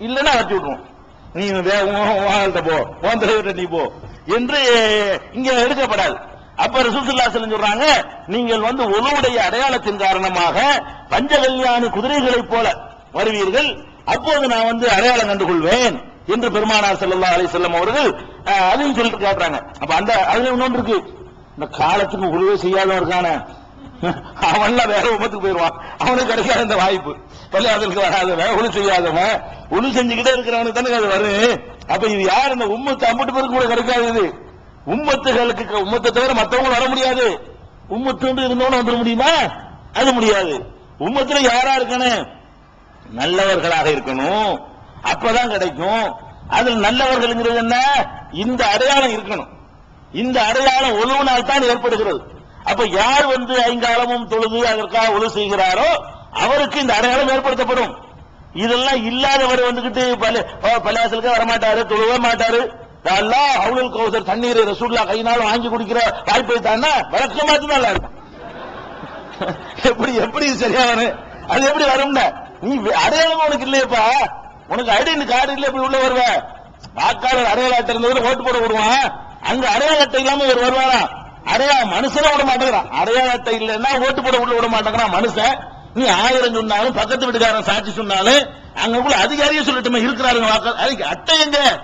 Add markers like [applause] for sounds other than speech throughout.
இல்லைன்னா வச்சு விட்டுருவோம். நீ வேகத்த போ. உன் தலைவர்கிட்ட நீ போ. என்று இங்க எடுக்கப்படாது. அப்ப ரசூலுல்லாஹி ஸல்லல்லாஹு சொல்றாங்க நீங்கள் வந்து ஒழுவுடைய அடையாளத்தின் காரணமாக பஞ்சகல்யாணி குதிரைகளைப் போல வருவீர்கள். அப்போது நான் வந்து அடையாளம் கண்டு கொள்வேன் என்று பெருமானார் செல்லல்லா அலி செல்லம் அவர்கள் அதையும் சொல்லிட்டு காட்டுறாங்க. அப்ப அந்த அதுல இன்னொன்று இருக்கு. இந்த காலத்துக்கு உழுவே செய்யாதவன் இருக்கான [laughs] அவன்லாம் வேற உமத்துக்கு போயிருவான். அவனுக்கு கிடைக்காத இந்த வாய்ப்பு. பள்ளியாதலுக்கு வராதவன் ஒளி செய்யாதவன் ஒளி செஞ்சுக்கிட்டே இருக்கிறவனுக்கு தானே அது வரும். அப்ப இது யார் இந்த உம்மத்து அம்பட்டு பேருக்கு கூட கிடைக்காது இது. உம்மத்துகளுக்கு உம்மத்தை தவிர மத்தவங்க வர முடியாது. உம்மத்து இருந்தவனும் வந்துட முடியுமா? அது முடியாது. உம்மத்துல யாரா இருக்கணும்? நல்லவர்களாக இருக்கணும். அப்பதான் கிடைக்கும். அதில் நல்லவர்கள்ங்கிறது என்ன? இந்த அடையாளம் இருக்கணும். இந்த அடையாளம் ஒழுவினால் தான் ஏற்படுகிறது. அப்ப யார் வந்து ஐங்காலமும் தொழுது அதற்காக ஒழு செய்கிறாரோ அவருக்கு இந்த அடையாளம் ஏற்படுத்தப்படும். இதெல்லாம் இல்லாதவர் வந்துகிட்டு பல வரமாட்டாரு தொழுவே மாட்டாரு. அல்லாஹ் அவுலுல் கௌசர் தண்ணீர் ரசூல்லா கையினாலும் வாங்கி குடிக்கிற வாய்ப்பை தானே மாத்தி நல்லா இருக்கும். [laughs] எப்படி எப்படி சரியா அது எப்படி வரும்னா நீ அடையாளம் உனக்கு இல்லையப்பா. உனக்கு ஐடென்டி கார்டு இல்ல எப்படி உள்ள வருவ? வாக்காளர் அடையாள அட்டை இருந்தவரை ஓட்டு போட விடுவான். அங்க அடையாள அட்டை இல்லாம இவர் வருவாரா? அடையாள மனுஷனை விட மாட்டேங்கிறான். அடையாள அட்டை இல்லைன்னா ஓட்டு போட உள்ள விட மாட்டேங்கிறான் மனுஷன். நீ ஆயிரம் சொன்னாலும் பக்கத்து வீட்டுக்காரன் சாட்சி சொன்னாலும் அங்க கூட அதிகாரியே சொல்லட்டுமே இருக்கிறாருங்க வாக்காளர் அதுக்கு அட்டை எங்க?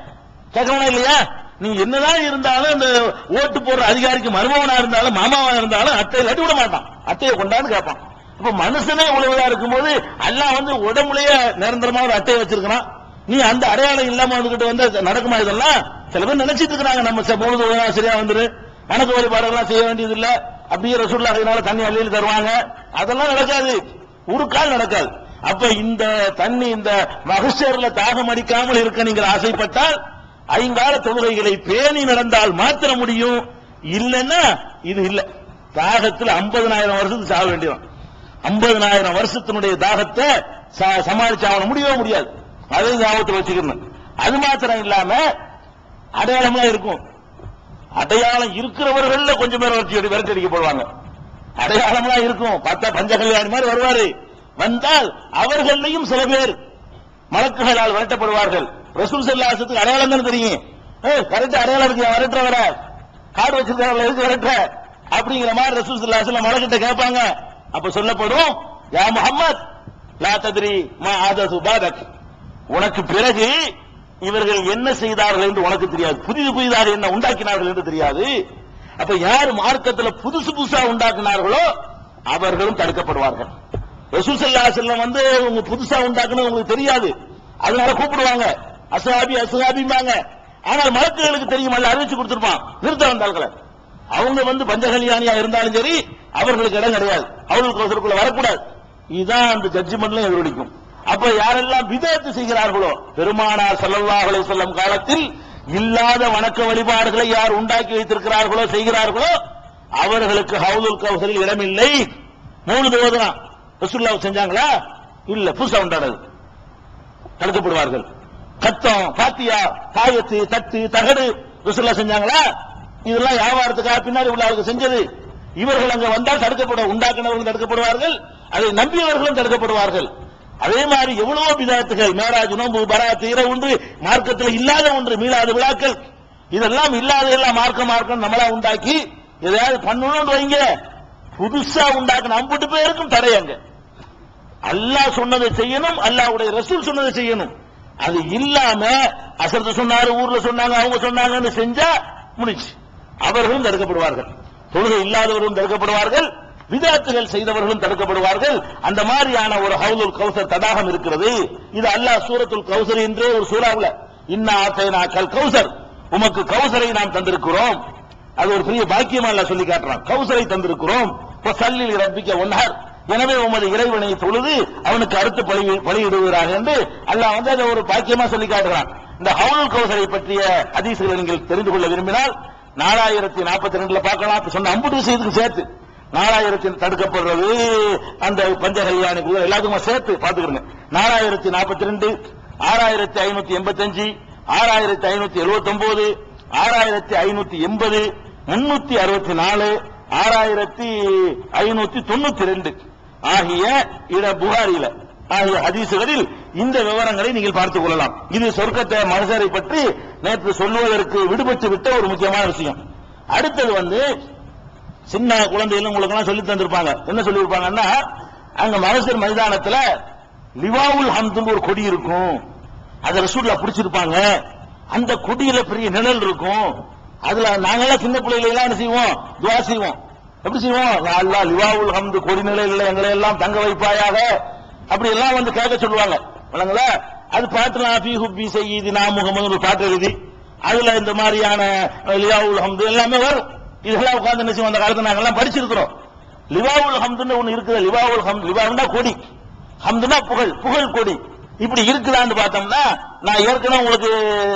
கேட்கணும் இல்லையா? நீ என்னதான் இருந்தாலும் இந்த ஓட்டு போடுற அதிகாரிக்கு மருமவனா இருந்தாலும் மாமாவா இருந்தாலும் அட்டை இல்லாட்டி விட மாட்டான். அட்டையை கொண்டாந்து கேட்பான். இப்ப மனுஷனே உழவுதா இருக்கும்போது எல்லாம் வந்து உடம்புலயே நிரந்தரமா ஒரு அட்டையை வச்சிருக்கிறான். நீ அந்த அடையாளம் இல்லாம வந்துகிட்டு வந்து நடக்குமா இதெல்லாம்? சில பேர் நினைச்சிட்டு இருக்கிறாங்க நம்ம ச- பொழுது சரியா வந்துரு. வணக்க வழிபாடுகள்லாம் செய்ய வேண்டியது இல்ல அப்படியே ரசூல்லா அதனால தண்ணி அள்ளியில் தருவாங்க. அதெல்லாம் நடக்காது. ஒரு கால் நடக்காது. அப்ப இந்த தண்ணி இந்த மகசேர்ல தாகம் அடிக்காமல் இருக்க நீங்கள் ஆசைப்பட்டால் ஐங்கால தொழுகைகளை பேணி நடந்தால் மாத்திர முடியும். இல்லைன்னா இது இல்லை. தாகத்தில் ஐம்பதனாயிரம் வருஷத்துக்கு சாக வேண்டியதான் 50000 வருஷத்தினுடைய தாகத்தை ச- முடியவே முடியாது. அதை ஞாபகத்தில் வச்சுக்கணும். அது மாத்திரம் இல்லாம அடையாளமா இருக்கும். அடையாளம் இருக்கிறவர்கள் கொஞ்சம் பேர் வச்சு விரட்டி அடிக்கப்படுவாங்க அடையாளம்லாம் இருக்கும். பார்த்தா பஞ்சகல்யாணி மாதிரி வருவாரு. வந்தால் அவர்களையும் சில பேர் மலக்குகளால் விரட்டப்படுவார்கள். ரசூல் செல்லாசத்துக்கு அடையாளம் தான் தெரியும். கரெக்டா அடையாளம் இருக்கு விரட்டுற வர காடு வச்சிருக்காங்க எதுக்கு விரட்டுற? அப்படிங்கிற மாதிரி ரசூல் செல்லாசல மலக்கிட்ட கேட்பாங்க. அப்ப சொல்லப்படும் யா முஹம்மத் லா தத்ரி மா ஆதசு பாதக். உனக்கு பிறகு இவர்கள் என்ன செய்தார்கள் என்று உனக்கு தெரியாது. புதிது புதிதாக என்ன உண்டாக்கினார்கள் என்று தெரியாது. அப்ப யார் மார்க்கத்துல புதுசு புதுசா உண்டாக்குனார்களோ அவர்களும் தடுக்கப்படுவார்கள். ரசூல் செல்லம் வந்து உங்க புதுசா உண்டாக்குனது உங்களுக்கு தெரியாது. அதனால கூப்பிடுவாங்க. அஸ்ஹாபி அஸ்ஹாபிம்பாங்க. ஆனால் மலக்குகளுக்கு தெரியுமல்ல அறிவிச்சு கொடுத்திருப்பான். நிறுத்த வந்தாள்களை அவங்க வந்து பஞ்சகல்யாணியா இருந்தாலும் சரி அவர்களுக்கு இடம் கிடையாது. அவர்களுக்கு ஒருத்தருக்குள்ள வரக்கூடாது. இதுதான் அந்த ஜட்ஜ்மெண்ட்ல எதிரொலிக்கும். அப்ப யாரெல்லாம் விதத்து செய்கிறார்களோ பெருமானார் ஸல்லல்லாஹு அலைஹி காலத்தில் இல்லாத வணக்க வழிபாடுகளை யார் உண்டாக்கி வைத்திருக்கிறார்களோ செய்கிறார்களோ அவர்களுக்கு ஹவுதுல் கௌசரில் இடமில்லை. மூணு ஓதுறான் ரசூல்லாவை செஞ்சாங்களா? இல்ல புதுசா உண்டானது. தடுக்கப்படுவார்கள். கத்தம் பாத்தியா தாயத்து தட்டு தகடு ரசூல்லா செஞ்சாங்களா? இதெல்லாம் வியாபாரத்துக்காக பின்னாடி உள்ள ஆளுங்க செஞ்சது. இவர்கள் அங்க வந்தால் தடுக்கப்பட உண்டாக்கினவர்கள் தடுக்கப்படுவார்கள். அதை நம்பியவர்களும் தடுக்கப்படுவார்கள். அதே மாதிரி எவ்வளவோ விதாத்துகள் மேராஜ் நோம்பு பரா தீர ஒன்று மார்க்கத்தில் இல்லாத ஒன்று மீளாத விழாக்கள். இதெல்லாம் இல்லாத எல்லாம் மார்க்க மார்க்கம் நம்மளா உண்டாக்கி எதையாவது பண்ணணும்னு வைங்க. புதுசா உண்டாக்கணும் அம்புட்டு பேருக்கும் தடையங்க. அல்லாஹ் சொன்னதை செய்யணும் அல்லாவுடைய ரசூல் சொன்னதை செய்யணும். அது இல்லாம அசரத்து சொன்னாரு ஊர்ல சொன்னாங்க அவங்க சொன்னாங்கன்னு செஞ்சா முடிச்சு அவர்களும் தடுக்கப்படுவார்கள். தொழுகை இல்லாதவர்களும் தடுக்கப்படுவார்கள். விதாத்துகள் செய்தவர்களும் தடுக்கப்படுவார்கள். அந்த மாதிரியான ஒரு ஹவுலுல் கௌசர் தடாகம் இருக்கிறது. இது அல்லாஹ் சூரத்துல் கௌசர் என்றே ஒரு சூறாவுல. இன்னா ஆத்தைனா கௌசர். உமக்கு கௌசரை நாம் தந்திருக்கிறோம். அது ஒரு பெரிய பாக்கியமா இல்ல சொல்லி காட்டுறான். கௌசரை தந்திருக்கிறோம். சல்லில் ரப்பிக்க ஒன்னார் எனவே உமது இறைவனை தொழுது அவனுக்கு அடுத்து பலி பலியிடுகிறார் என்று அல்லாஹ் வந்து அதை ஒரு பாக்கியமா சொல்லி காட்டுறான் இந்த ஹவுல் கௌசரை பற்றிய அதிசயங்களை நீங்கள் தெரிந்து கொள்ள விரும்பினால் நாலாயிரத்தி நாற்பத்தி ரெண்டுல பார்க்கலாம். சொன்ன அம்புட்டு விஷயத்துக்கு சேர்த்து. நாலாயிரத்தி தடுக்கப்படுறது. அந்த பஞ்சகல்யாணி குதிரை எல்லாத்துக்குமே சேர்த்து பாத்துக்கிறேங்க நாலாயிரத்தி நாற்பத்தி ரெண்டு ஆறாயிரத்தி ஐநூத்தி எண்பத்தி அஞ்சு ஆறாயிரத்தி ஐநூத்தி எழுபத்தி ஒன்பது ஆறாயிரத்தி ஐநூத்தி எண்பது முன்னூத்தி அறுபத்தி நாலு ஆறாயிரத்தி ஐநூத்தி தொண்ணூத்தி ரெண்டு ஆகிய இட புகாரில ஆகிய ஹதீசுகளில் இந்த விவரங்களை நீங்கள் பார்த்துக் கொள்ளலாம். இது சொர்க்கத்தை மனுஷரை பற்றி நேற்று சொல்லுவதற்கு விடுபட்டு விட்ட ஒரு முக்கியமான விஷயம். அடுத்தது வந்து சின்ன குழந்தைகள் உங்களுக்கு எல்லாம் சொல்லி தந்திருப்பாங்க. என்ன சொல்லியிருப்பாங்கன்னா அங்க மனசர் மைதானத்துல லிவாவுல் ஹம்துன்னு ஒரு கொடி இருக்கும். அதை ரசூல்லா பிடிச்சிருப்பாங்க. அந்த கொடியில பெரிய நிழல் இருக்கும். அதுல நாங்கெல்லாம் சின்ன பிள்ளைகளை எல்லாம் என்ன செய்வோம்? துவா செய்வோம். எப்படி செய்வோம்? அல்லா லிவாவுல் ஹம்து கொடி நிலையில எங்களை எல்லாம் தங்க வைப்பாயாக. அப்படி எல்லாம் வந்து கேட்க சொல்லுவாங்க. விளங்களா அது பாட்டுலாம் பி ஹுப்பி செய்யுது நான் முகமது ஒரு பாட்டு எழுதி அதுல இந்த மாதிரியான லியாவுல் ஹம்து எல்லாமே வரும். இதெல்லாம் உட்கார்ந்து என்ன அந்த காலத்துல நாங்கெல்லாம் படிச்சிருக்கிறோம். லிவாவுல் ஹம்துன்னு ஒண்ணு இருக்குது. லிவாவுல் ஹம் லிவாவுன்னா கொடி. ஹம்துனா புகழ் புகழ் கொடி. இப்படி இருக்குதான்னு பார்த்தோம்னா நான் ஏற்கனவே உங்களுக்கு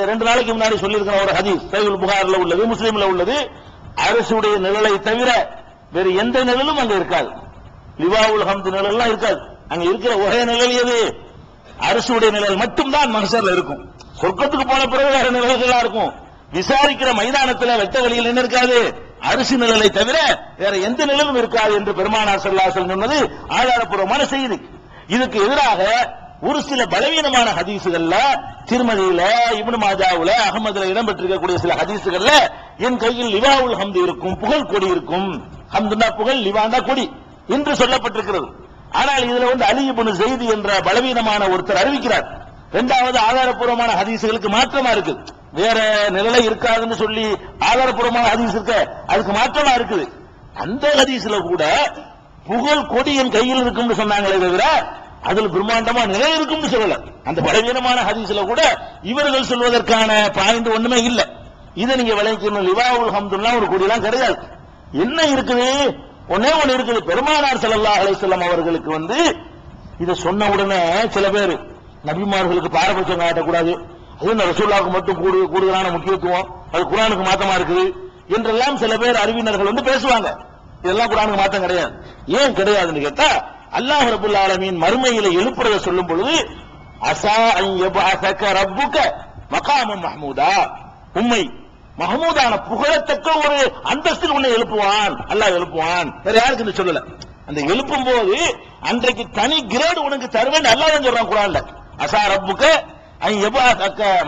ரெண்டு நாளைக்கு முன்னாடி சொல்லியிருக்கிறேன் ஒரு ஹதீஸ் சைகுல் புகார்ல உள்ளது முஸ்லீம்ல உள்ளது. அரசுடைய நிழலை தவிர வேறு எந்த நிழலும் அங்க இருக்காது. லிவாவுல் ஹம்து நிழல்லாம் இருக்காது. அங்க இருக்கிற ஒரே நிழல் எது? அரசுடைய நிழல் மட்டும்தான் மனுஷர்ல இருக்கும். சொர்க்கத்துக்கு போன பிறகு வேற நிழல்களா இருக்கும். விசாரிக்கிற மைதானத்துல வெட்ட வழியில் என்ன இருக்காது. அரிசி நிழலை தவிர வேற எந்த நிழலும் இருக்காது என்று பெருமானார் ஸல்லல்லாஹு சொன்னது ஆதாரப்பூர்வமான செய்தி. இதுக்கு எதிராக ஒரு சில பலவீனமான ஹதீசுகள்ல திருமதியில இப்னு மாஜாவுல அகமதுல இடம்பெற்றிருக்கக்கூடிய சில ஹதீசுகள்ல என் கையில் லிவாவுல் ஹம்து இருக்கும் புகழ் கொடி இருக்கும். ஹம்துனா புகழ் லிவாண்டா கொடி என்று சொல்லப்பட்டிருக்கிறது. ஆனால் இதுல வந்து அலி இப்னு செய்தி என்ற பலவீனமான ஒருத்தர் அறிவிக்கிறார். இரண்டாவது ஆதாரப்பூர்வமான ஹதீசுகளுக்கு மாற்றமா இருக்கு. வேற நிழலை இருக்காதுன்னு சொல்லி ஆதாரப்பூர்வமான ஹதீஸ் இருக்க அதுக்கு மாற்றமா இருக்குது. அந்த ஹதீஸ்ல கூட புகழ் கொடி என் கையில் இருக்கும்னு சொன்னாங்களே தவிர அதுல பிரம்மாண்டமா நிலை இருக்கும்னு சொல்லல. அந்த பலவீனமான ஹதீஸ்ல கூட இவர்கள் சொல்வதற்கான பாயிண்ட் ஒண்ணுமே இல்லை. இதை நீங்க விளைவிக்கணும் லிவாவுல் ஹம்துல்லாம் ஒரு கொடியெல்லாம் கிடையாது. என்ன இருக்குது? ஒன்னே ஒண்ணு இருக்குது. பெருமானார் ஸல்லல்லாஹு அலைஹி அவர்களுக்கு வந்து இதை சொன்ன உடனே சில பேர் நபிமார்களுக்கு பாரபட்சம் காட்டக்கூடாது. அது இந்த ரசூல்லாவுக்கு மட்டும் கூடு கூடுதலான முக்கியத்துவம். அது குரானுக்கு மாத்தமா இருக்குது. என்றெல்லாம் சில பேர் அறிவினர்கள் வந்து பேசுவாங்க. இதெல்லாம் குரானுக்கு மாத்தம் கிடையாது. ஏன் கிடையாதுன்னு கேட்டா அல்லாஹ் ரபுல் ஆலமீன் மறுமையில எழுப்புறத சொல்லும் பொழுது அசா அன் ரப்புக்க ரப்புக மகாமம் மஹமூதா. உண்மை மஹமூதான புகழத்தக்க ஒரு அந்தஸ்தில் உன்னை எழுப்புவான். அல்லாஹ் எழுப்புவான். வேற யாருக்கு இந்த சொல்லல. அந்த எழுப்பும் போது அன்றைக்கு தனி கிரேடு உனக்கு தருவேன் அல்லாஹ் சொல்றான் குரான்ல அசா ரப்புக்க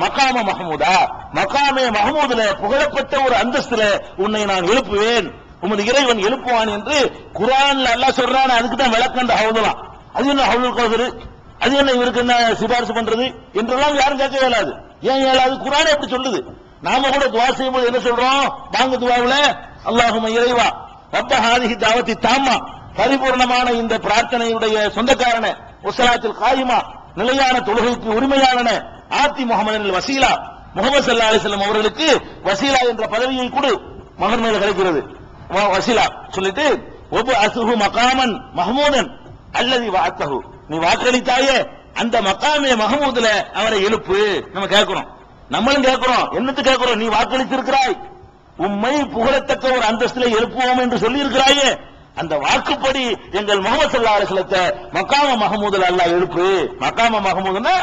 மகாம மஹமூதா? மகாமே மஹமூதுல புகழப்பட்ட ஒரு அந்தஸ்துல உன்னை நான் எழுப்புவேன். உமது இறைவன் எழுப்புவான் என்று குரான்ல அல்லாஹ் சொல்றான் அதுக்கு தான் விளக்கண்ட ஹவுதலாம் அது என்ன ஹவுல் கோதரு அது என்ன இவருக்கு என்ன சிபாரிசு பண்றது? என்றெல்லாம் யாரும் கேட்க இயலாது. ஏன் இயலாது? குரானே எப்படி சொல்லுது. நாம கூட துவா செய்யும்போது என்ன சொல்றோம்? வாங்க துவாவுல அல்லாஹும இறைவா ரப்ப ஹாதிஹி தாவத்தி தாமா பரிபூர்ணமான இந்த பிரார்த்தனையுடைய சொந்தக்காரன உசலாத்தில் காயுமா நிலையான தொழுகைக்கு உரிமையான ஆத்தி முகமது வசீலா முகமது சல்லா அலிஸ்லாம் அவர்களுக்கு வசீலா என்ற பதவியை கொடு. மகன் மேல கிடைக்கிறது. வசீலா சொல்லிட்டு ஒபு அசுகு மகாமன் மஹமூதன் அல்லது வாத்தஹு நீ வாக்களித்தாயே அந்த மகாமே மஹமூதுல அவரை எழுப்பு. நம்ம கேட்கிறோம். நம்மளும் கேட்கிறோம். என்னத்து கேட்கிறோம்? நீ வாக்களித்திருக்கிறாய். உம்மை புகழத்தக்க ஒரு அந்தஸ்துல எழுப்புவோம் என்று சொல்லி இருக்கிறாயே அந்த வாக்குப்படி எங்கள் முகமது சல்லா அலிஸ்லத்தை மக்காம மஹமூதுல அல்லா எழுப்பு. மக்காம மஹமூதுன்னா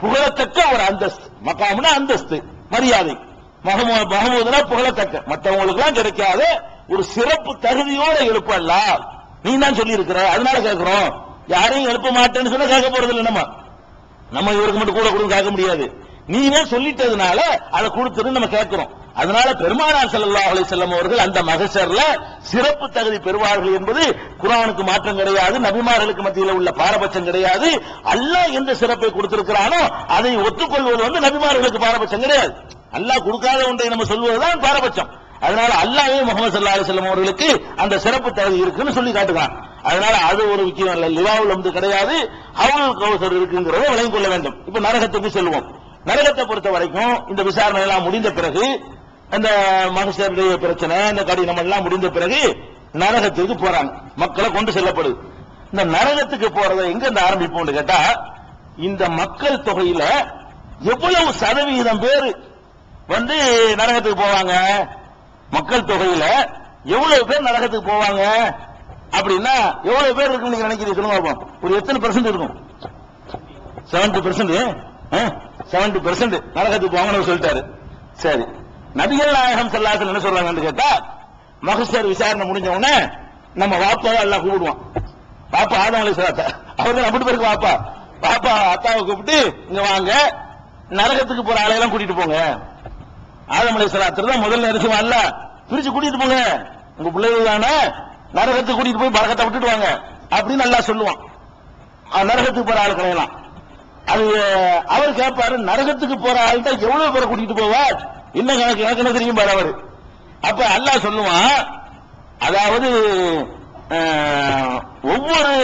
புகழத்தக்க ஒரு அந்தஸ்து. மக்காம்னா அந்தஸ்து மரியாதை. மகமூதுனா மஹமூதுனா புகழத்தக்க. மற்றவங்களுக்கு எல்லாம் கிடைக்காத ஒரு சிறப்பு தகுதியோட எழுப்பு அல்லாஹ். நீ தான் சொல்லி இருக்கிற அதனால கேட்கிறோம் யாரையும் எழுப்ப மாட்டேன்னு சொன்னா கேட்க போறது இல்லை நம்ம. நம்ம இவருக்கு மட்டும் கூட கொடுக்க கேட்க முடியாது. நீவே சொல்லிட்டதுனால அதை கொடுத்துட்டு நம்ம கேட்கிறோம் அதனால பெருமானார் செல்லல்லா அலைஹி செல்லம் அவர்கள் அந்த மகசர்ல சிறப்பு தகுதி பெறுவார்கள் என்பது குரானுக்கு மாற்றம் கிடையாது நபிமார்களுக்கு மத்தியில் உள்ள பாரபட்சம் கிடையாது. அல்லாஹ் எந்த சிறப்பை கொடுத்திருக்கிறானோ அதை ஒத்துக்கொள்வது வந்து நபிமார்களுக்கு பாரபட்சம் கிடையாது. அல்லாஹ் கொடுக்காத ஒன்றை நம்ம சொல்வதுதான் பாரபட்சம். அதனால அல்லாவே முகமது சல்லா அலைஹி அவர்களுக்கு அந்த சிறப்பு தகுதி இருக்குன்னு சொல்லி காட்டுகிறான். அதனால அது ஒரு முக்கியம் இல்ல லிவாவில் வந்து கிடையாது ஹவுல் கௌசர் இருக்குங்கிறத விளங்கிக் கொள்ள வேண்டும். இப்ப நரகத்துக்கு செல்வோம். நரகத்தை பொறுத்த வரைக்கும் இந்த விசாரணை எல்லாம் முடிந்த பிறகு அந்த மனுஷருடைய பிரச்சனை இந்த கடினம் எல்லாம் முடிந்த பிறகு நரகத்துக்கு போறாங்க. மக்களை கொண்டு செல்லப்படுது இந்த நரகத்துக்கு போறதை எங்க இருந்து ஆரம்பிப்போம்னு கேட்டா இந்த மக்கள் தொகையில எவ்வளவு சதவீதம் பேர் வந்து நரகத்துக்கு போவாங்க? மக்கள் தொகையில எவ்வளவு பேர் நரகத்துக்கு போவாங்க? அப்படின்னா எவ்வளவு பேர் இருக்குன்னு நீங்க நினைக்கிறீங்க? சொல்லுங்க ஒரு எத்தனை பெர்சன்ட் இருக்கும்? செவன்டி பெர்சன்ட் செவன்டி பெர்சன்ட் நரகத்துக்கு போவாங்கன்னு சொல்லிட்டாரு. சரி. நபிகள் நாயகம் செல்லாசல் என்ன சொல்றாங்கன்னு கேட்டா மகசர் விசாரணை முடிஞ்ச உடனே நம்ம வாப்பாவை எல்லாம் கூப்பிடுவோம். பாப்பா ஆதம் அலி சலாத்த அவர் அப்படி பேருக்கு வாப்பா பாப்பா அத்தாவை கூப்பிட்டு இங்க வாங்க நரகத்துக்கு போற ஆளையெல்லாம் கூட்டிட்டு போங்க. ஆதம் அலைஹிஸ்ஸலாத்துல தான் முதல்ல நினைச்சுவான் அல்ல பிரிச்சு கூட்டிட்டு போங்க. உங்க பிள்ளைகள் தானே நரகத்துக்கு கூட்டிட்டு போய் பறக்கத்தை விட்டுட்டு வாங்க. அப்படின்னு நல்லா சொல்லுவான். நரகத்துக்கு போற ஆள் கிடையலாம். அது அவர் கேட்பாரு நரகத்துக்கு போற ஆள்கிட்ட எவ்வளவு பேரை கூட்டிட்டு போவார்? என்ன கணக்கு எனக்கு என்ன தெரியும் பாரு அவரு. அப்ப அல்லாஹ் சொல்லுவான் அதாவது ஒவ்வொரு